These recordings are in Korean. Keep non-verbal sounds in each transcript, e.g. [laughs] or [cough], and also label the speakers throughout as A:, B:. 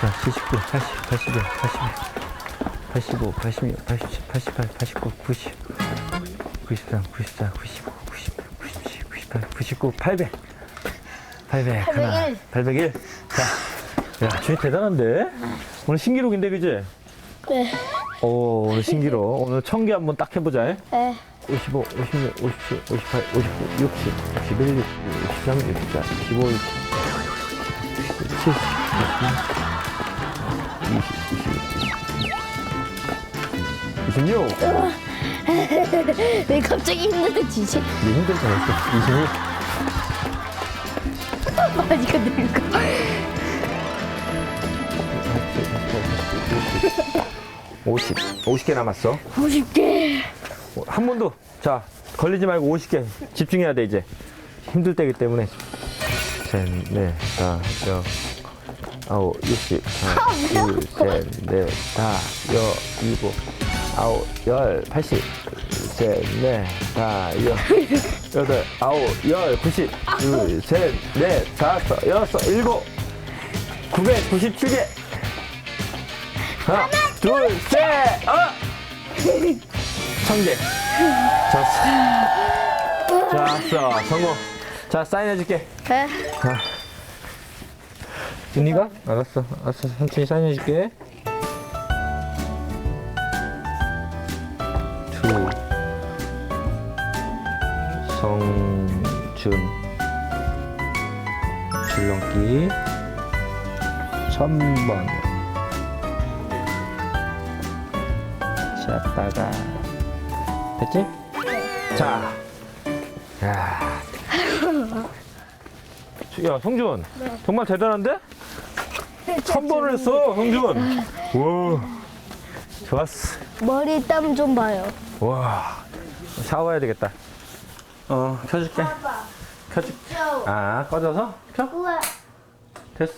A: 자, 79, 80, 81, 82, 85, 86, 87, 88, 89, 90, 93, 94, 95, 96, 97, 98, 99, 800. 800, 하나,
B: 801.
A: 801. 자, 야, 준이 대단한데? 오늘 신기록인데, 그지?
B: 네.
A: 오, 오늘 신기록. 오늘 천개 한번 딱 해보자. 에?
B: 네.
A: 55, 56, 57, 58, 59, 60, 61, 63, 64, 65, 66, 70, 20, 26. 26.
B: 왜 갑자기 힘들어지지?
A: 네 힘들잖아. 26.
B: 아니가 늙어.
A: 50. 50개 남았어.
B: 50개.
A: 한 번도. 자, 걸리지 말고 50개. 집중해야 돼, 이제. 힘들 때기 때문에. 셋, 넷, 다, 여, 아홉, 육십, 하나, 둘, 셋, 넷, 다, 여, 일곱, 아홉, 열, 팔십, 셋, 넷, 다, 여, 여덟, 아홉, 열, 구십, 둘, 셋, 넷, 다섯, 여섯, 일곱, 구백 구십칠 개. 하나, 둘, 셋, 어! 천 개. 좋았어. 좋았어. 성공. 자, 사인해줄게.
B: 네.
A: 자. 준이가? 알았어. 알았어. 천천히 사인해줄게. 두. 성준. 줄넘기. 천번. 샷바가. 됐지? 자. 야. [laughs] 야, 성준. 정말 대단한데? 천 번을 했어, 성준. 와. 좋았어.
B: 머리 땀 좀 봐요.
A: 와. 샤워해야 되겠다. 어, 켜줄게. 켜줄게. 아, 꺼져서? 켜?
B: 우와.
A: 됐어.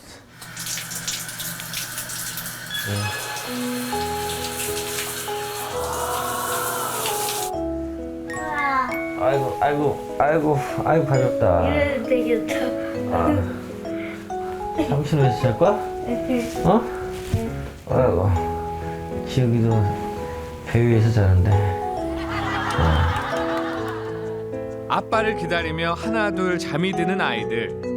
A: 아이고, 아이고, 아이고, 아이고, 가볍다.
B: 되겠다. [laughs]
A: 삼촌에서 잘 거야? 어? 아이고, 지혁이도 배 위에서 자는데.
C: 아빠를 기다리며 하나 둘 잠이 드는 아이들.